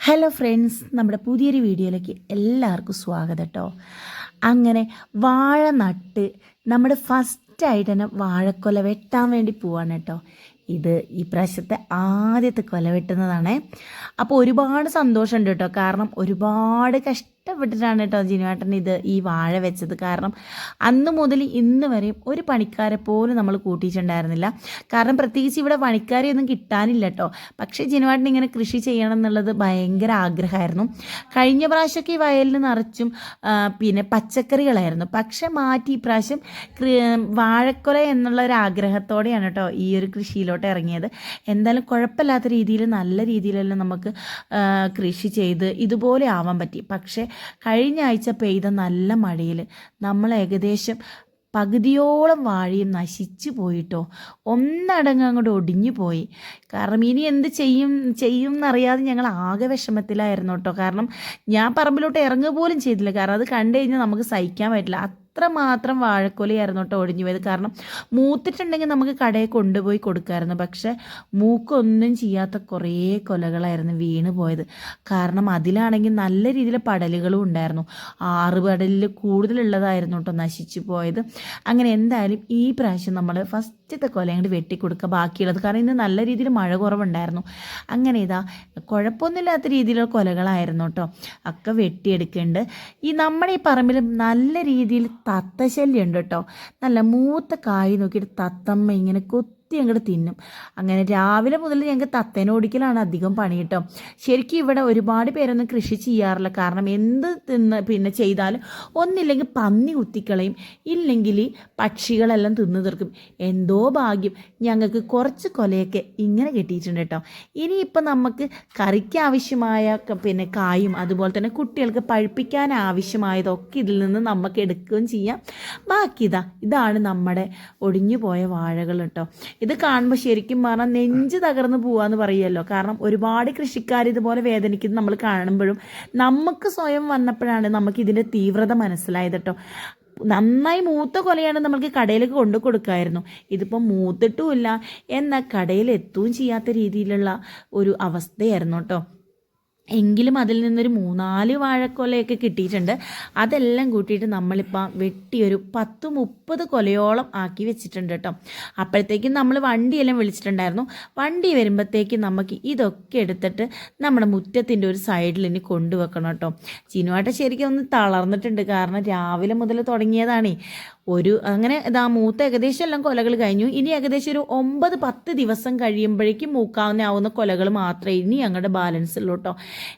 Hello friends നമ്മുടെ പുതിയൊരു വീഡിയോയിലേക്ക് എല്ലാവർക്കും സ്വാഗതം കേട്ടോ അങ്ങനെ വാഴ നട്ട് നമ്മുടെ ഫസ്റ്റായിട്ട് തന്നെ വാഴക്കൊല വെട്ടാൻ വേണ്ടി പോവാണ് കേട്ടോ ഇത് ഈ പ്രാവശ്യത്തെ ആദ്യത്തെ കൊല വെട്ടുന്നതാണേ. അപ്പോൾ ഒരുപാട് സന്തോഷമുണ്ട് കേട്ടോ കാരണം ഒരുപാട് കഷ്ടപ്പെട്ടിട്ടാണ് കേട്ടോ ജിനുവേട്ടൻ ഇത് ഈ വാഴ വെച്ചത്. കാരണം അന്ന് മുതൽ ഇന്ന് വരെയും ഒരു പണിക്കാരെ പോലും നമ്മൾ കൂട്ടിയിട്ടുണ്ടായിരുന്നില്ല. കാരണം പ്രത്യേകിച്ച് ഇവിടെ പണിക്കാരെ ഒന്നും കിട്ടാനില്ല കേട്ടോ. പക്ഷേ ജിനുവേട്ടൻ ഇങ്ങനെ കൃഷി ചെയ്യണം എന്നുള്ളത് ഭയങ്കര ആഗ്രഹമായിരുന്നു. കഴിഞ്ഞ പ്രാവശ്യമൊക്കെ ഈ വയലിൽ നിറച്ചും പിന്നെ പച്ചക്കറികളായിരുന്നു. പക്ഷെ മാറ്റി ഇപ്രാവശ്യം വാഴക്കൊല എന്നുള്ള ഒരു ആഗ്രഹത്തോടെയാണ് കേട്ടോ ഈ ഒരു കൃഷിയിലോട്ട് ഇറങ്ങിയത്. എന്തായാലും കുഴപ്പമില്ലാത്ത രീതിയിൽ നല്ല രീതിയിലെല്ലാം നമുക്ക് കൃഷി ചെയ്ത് ഇതുപോലെ ആവാൻ പറ്റി. പക്ഷേ കഴിഞ്ഞ ആഴ്ച പെയ്ത നല്ല മഴയിൽ നമ്മൾ ഏകദേശം പകുതിയോളം വാഴയും നശിച്ചു പോയിട്ടോ. ഒന്നടങ്ങ് അങ്ങോട്ട് ഒടിഞ്ഞു പോയി. കാരണം ഇനി എന്ത് ചെയ്യും ചെയ്യും എന്നറിയാതെ ഞങ്ങൾ ആകെ വിഷമത്തിലായിരുന്നു കേട്ടോ. കാരണം ഞാൻ പറമ്പിലോട്ട് ഇറങ്ങുക പോലും ചെയ്തില്ല. കാരണം അത് കണ്ടു കഴിഞ്ഞാൽ നമുക്ക് സഹിക്കാൻ പറ്റില്ല. അത്രമാത്രം വാഴക്കൊലയായിരുന്നു കേട്ടോ ഒഴിഞ്ഞു പോയത്. കാരണം മൂത്തിട്ടുണ്ടെങ്കിൽ നമുക്ക് കടയിൽ കൊണ്ടുപോയി കൊടുക്കാമായിരുന്നു പക്ഷെ മൂക്കൊന്നും ചെയ്യാത്ത കുറേ കൊലകളായിരുന്നു വീണ് പോയത്. കാരണം അതിലാണെങ്കിൽ നല്ല രീതിയിൽ പടലുകളും ഉണ്ടായിരുന്നു. ആറ് പടലിൽ കൂടുതലുള്ളതായിരുന്നു കേട്ടോ നശിച്ചു പോയത്. അങ്ങനെ എന്തായാലും ഈ പ്രാവശ്യം നമ്മൾ ഫസ്റ്റത്തെ കൊല അങ്ങോട്ട് വെട്ടിക്കൊടുക്കുക ബാക്കിയുള്ളത്? കാരണം ഇന്ന് നല്ല രീതിയിൽ മഴ കുറവുണ്ടായിരുന്നു. അങ്ങനെ ഇതാ കുഴപ്പമൊന്നുമില്ലാത്ത രീതിയിലുള്ള കൊലകളായിരുന്നു കേട്ടോ. ഒക്കെ വെട്ടിയെടുക്കുന്നുണ്ട്. ഈ നമ്മുടെ ഈ പറമ്പിൽ നല്ല രീതിയിൽ തത്തശല്യം ഉണ്ട് കേട്ടോ. നല്ല മൂത്ത കായ് നോക്കിയിട്ട് തത്തമ്മ ഇങ്ങനെ കൊത്തി അങ്ങോട്ട് തിന്നും. അങ്ങനെ രാവിലെ മുതൽ ഞങ്ങൾക്ക് തത്തേനെ ഓടിക്കലാണ് അധികം പണി കേട്ടോ ശരിക്കും ഇവിടെ ഒരുപാട് പേരൊന്നും കൃഷി ചെയ്യാറില്ല. കാരണം എന്ത് തിന്ന് പിന്നെ ചെയ്താലും ഒന്നില്ലെങ്കിൽ പന്നി കുത്തിക്കളയും. ഇല്ലെങ്കിൽ പക്ഷികളെല്ലാം തിന്നു തീർക്കും. എന്തോ ഭാഗ്യം. ഞങ്ങൾക്ക് കുറച്ച് കൊലയൊക്കെ ഇങ്ങനെ കിട്ടിയിട്ടുണ്ട് കേട്ടോ ഇനിയിപ്പോൾ നമുക്ക് കറിക്ക് ആവശ്യമായ പിന്നെ കായും അതുപോലെ തന്നെ കുട്ടികൾക്ക് പഴുപ്പിക്കാൻ ആവശ്യമായതൊക്കെ ഇതിൽ നിന്ന് നമുക്ക് എടുക്കുകയും ചെയ്യാം. ബാക്കി ഇതാ ഇതാണ് നമ്മുടെ ഒടിഞ്ഞു പോയ വാഴകൾ കേട്ടോ ഇത് കാണുമ്പോൾ ശരിക്കും പറഞ്ഞാൽ നെഞ്ച് തകർന്ന് പോവാന്ന് പറയുമല്ലോ കാരണം ഒരുപാട് കൃഷിക്കാർ ഇതുപോലെ വേദനിക്കുന്നത് നമ്മൾ കാണുമ്പോഴും നമുക്ക് സ്വയം വന്നപ്പോഴാണ് നമുക്ക് ഇതിന്റെ തീവ്രത മനസ്സിലായത് കേട്ടോ നന്നായി മൂത്ത കൊലയാണ് നമ്മൾക്ക് കടയിലേക്ക് കൊണ്ടു കൊടുക്കായിരുന്നു. ഇതിപ്പോൾ മൂത്തിട്ടുമില്ല എന്നാൽ കടയിൽ എത്തുകയും ചെയ്യാത്ത രീതിയിലുള്ള ഒരു അവസ്ഥയായിരുന്നു കേട്ടോ എങ്കിലും അതിൽ നിന്നൊരു മൂന്നാൽ വാഴക്കൊലയൊക്കെ കിട്ടിയിട്ടുണ്ട്. അതെല്ലാം കൂട്ടിയിട്ട് നമ്മളിപ്പോൾ വെട്ടിയൊരു പത്ത് മുപ്പത് കൊലയോളം ആക്കി വെച്ചിട്ടുണ്ട് കേട്ടോ. അപ്പോഴത്തേക്കും നമ്മൾ വണ്ടിയെല്ലാം വിളിച്ചിട്ടുണ്ടായിരുന്നു. വണ്ടി വരുമ്പോഴത്തേക്കും നമുക്ക് ഇതൊക്കെ എടുത്തിട്ട് നമ്മുടെ മുറ്റത്തിന്റെ ഒരു സൈഡിൽ ഇനി കൊണ്ടുവെക്കണം കേട്ടോ. ചിനുവാട്ട ശരിക്കും ഒന്ന് തളർന്നിട്ടുണ്ട്. കാരണം രാവിലെ മുതൽ തുടങ്ങിയതാണേ. ഒരു അങ്ങനെ ഇതാ മൂത്ത ഏകദേശം എല്ലാം കൊലകൾ കഴിഞ്ഞു. ഇനി ഏകദേശം ഒരു ഒമ്പത് പത്ത് ദിവസം കഴിയുമ്പോഴേക്കും മൂക്കാവുന്ന ആവുന്ന കൊലകൾ മാത്രമേ ഇനി ഞങ്ങളുടെ ബാലൻസ് ഉള്ളൂ കേട്ടോ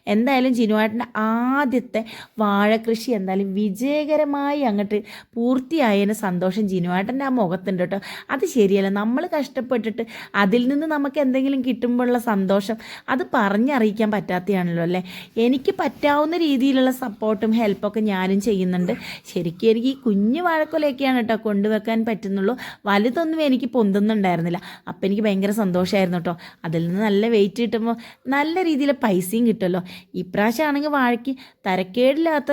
എന്തായാലും ജിനുവാട്ടിന്റെ ആദ്യത്തെ വാഴക്കൃഷി എന്തായാലും വിജയകരമായി അങ്ങോട്ട് പൂർത്തിയായതിന് സന്തോഷം ജിനുവാട്ടന്റെ ആ മുഖത്തുണ്ട് കേട്ടോ അത് ശരിയല്ല. നമ്മൾ കഷ്ടപ്പെട്ടിട്ട് അതിൽ നിന്ന് നമുക്ക് എന്തെങ്കിലും കിട്ടുമ്പോഴുള്ള സന്തോഷം അത് പറഞ്ഞറിയിക്കാൻ പറ്റാത്തതാണല്ലോ അല്ലേ? എനിക്ക് പറ്റാവുന്ന രീതിയിലുള്ള സപ്പോർട്ടും ഹെൽപ്പൊക്കെ ഞാനും ചെയ്യുന്നുണ്ട്. ശരിക്കും എനിക്ക് ഈ കുഞ്ഞു വാഴക്കൊലയൊക്കെയാണ് കേട്ടോ കൊണ്ടുവെക്കാൻ പറ്റുന്നുള്ളൂ. വലുതൊന്നും എനിക്ക് പൊന്തുന്നുണ്ടായിരുന്നില്ല. അപ്പം എനിക്ക് ഭയങ്കര സന്തോഷമായിരുന്നു കേട്ടോ. അതിൽ നിന്ന് നല്ല വെയിറ്റ് കിട്ടുമ്പോൾ നല്ല രീതിയിൽ പൈസയും കിട്ടുമല്ലോ. ഇപ്രാവശ്യം ആണെങ്കിൽ വാഴയ്ക്ക് തരക്കേടില്ലാത്ത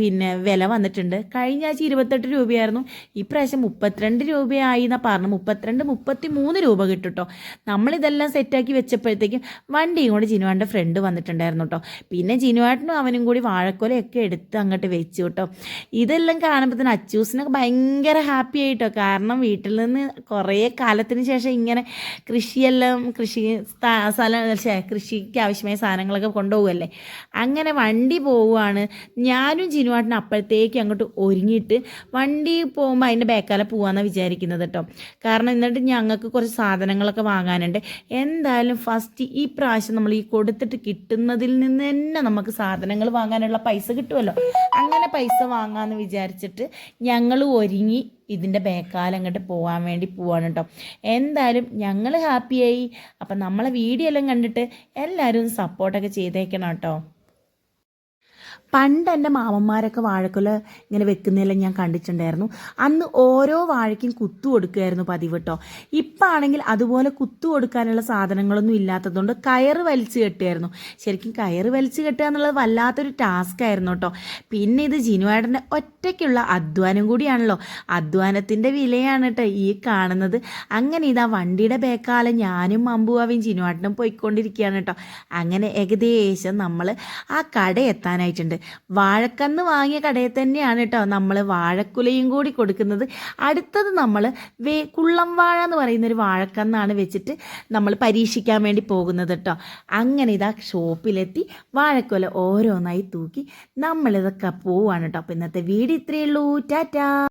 പിന്നെ വില വന്നിട്ടുണ്ട്. കഴിഞ്ഞ ആഴ്ച ഇരുപത്തെട്ട് രൂപയായിരുന്നു. ഇപ്രാവശ്യം മുപ്പത്തിരണ്ട് രൂപയായി എന്നാ പറഞ്ഞു. മുപ്പത്തിരണ്ട് മുപ്പത്തി മൂന്ന് രൂപ കിട്ടും കേട്ടോ. നമ്മളിതെല്ലാം സെറ്റാക്കി വെച്ചപ്പോഴത്തേക്കും വണ്ടിയും കൂടി ജിനുവാന്റെ ഫ്രണ്ട് വന്നിട്ടുണ്ടായിരുന്നു കേട്ടോ. പിന്നെ ജിനുവാട്ടിനും അവനും കൂടി വാഴക്കൊലയൊക്കെ എടുത്ത് അങ്ങോട്ട് വെച്ചു കേട്ടോ. ഇതെല്ലാം കാണുമ്പോൾ തന്നെ അച്ചൂസിനൊക്കെ ഭയങ്കര ഹാപ്പി ആയിട്ടോ. കാരണം വീട്ടിൽ നിന്ന് കുറേ കാലത്തിന് ശേഷം ഇങ്ങനെ കൃഷിയെല്ലാം കൃഷി സ്ഥ- സ്ഥലം കൃഷിക്ക് ആവശ്യമായ സാധനങ്ങളൊക്കെ കൊണ്ടുപോകുമല്ലേ അങ്ങനെ വണ്ടി പോവുകയാണ് ഞാനും ചിനുവാട്ടിന് അപ്പോഴത്തേക്ക് അങ്ങോട്ട് ഒരുങ്ങിയിട്ട് വണ്ടി പോകുമ്പോൾ അതിന്റെ ബേക്കാലെ പോകാമെന്നാണ് വിചാരിക്കുന്നത് കേട്ടോ. കാരണം എന്നിട്ട് ഞങ്ങൾക്ക് കുറച്ച് സാധനങ്ങളൊക്കെ വാങ്ങാനുണ്ട്. എന്തായാലും ഫസ്റ്റ് ഈ പ്രാവശ്യം നമ്മൾ ഈ കൊടുത്തിട്ട് കിട്ടുന്നതിൽ നിന്ന് തന്നെ നമുക്ക് സാധനങ്ങൾ വാങ്ങാനുള്ള പൈസ കിട്ടുമല്ലോ അങ്ങനെ പൈസ വാങ്ങാമെന്ന് വിചാരിച്ചിട്ട് ഞങ്ങൾ ഒരുങ്ങി ഇതിന്റെ ബേക്കാലം അങ്ങോട്ട് പോകാൻ വേണ്ടി പോവാണ് കേട്ടോ എന്തായാലും ഞങ്ങൾ ഹാപ്പിയായി അപ്പം നമ്മളെ വീഡിയോ എല്ലാം കണ്ടിട്ട് എല്ലാവരും സപ്പോർട്ടൊക്കെ ചെയ്തേക്കണം കേട്ടോ പണ്ട് എന്റെ മാമന്മാരൊക്കെ വാഴക്കുല ഇങ്ങനെ വെക്കുന്നതെല്ലാം ഞാൻ കണ്ടിട്ടുണ്ടായിരുന്നു. അന്ന് ഓരോ വാഴയ്ക്കും കുത്തു കൊടുക്കുമായിരുന്നു പതിവ് കേട്ടോ ഇപ്പം ആണെങ്കിൽ അതുപോലെ കുത്തു കൊടുക്കാനുള്ള സാധനങ്ങളൊന്നും ഇല്ലാത്തതുകൊണ്ട് കയറ് വലിച്ചു കെട്ടുമായിരുന്നു ശരിക്കും കയറ് വലിച്ചു കെട്ടുക എന്നുള്ളത് വല്ലാത്തൊരു ടാസ്ക് ആയിരുന്നു കേട്ടോ പിന്നെ ഇത് ജിനുവേട്ടന്റെ ഒറ്റയ്ക്കുള്ള അധ്വാനം കൂടിയാണല്ലോ. അധ്വാനത്തിന്റെ വിലയാണ് കേട്ടോ ഈ കാണുന്നത്. അങ്ങനെ ഇതാ വണ്ടിയുടെ ബേക്കാലം ഞാനും അമ്പുവാവിയും ജിനുവേട്ടനും പോയിക്കൊണ്ടിരിക്കുകയാണ് കേട്ടോ അങ്ങനെ ഏകദേശം നമ്മൾ ആ കട എത്താനായിട്ടുണ്ട്. വാഴക്കന്ന് വാങ്ങിയ കടയിൽ തന്നെയാണ് കേട്ടോ നമ്മൾ വാഴക്കുലയും കൂടി കൊടുക്കുന്നത്. അടുത്തത് നമ്മൾ വേ കുള്ളം വാഴ എന്ന് പറയുന്നൊരു വാഴക്കന്നാണ് വെച്ചിട്ട് നമ്മൾ പരീക്ഷിക്കാൻ വേണ്ടി പോകുന്നത് കേട്ടോ. അങ്ങനെ ഇതാ ഷോപ്പിലെത്തി വാഴക്കുല ഓരോന്നായി തൂക്കി നമ്മളിതൊക്കെ പോവാണ് കേട്ടോ. അപ്പോൾ ഇന്നത്തെ വീട് ഇത്രയേ ഉള്ളൂ. ടാറ്റാ.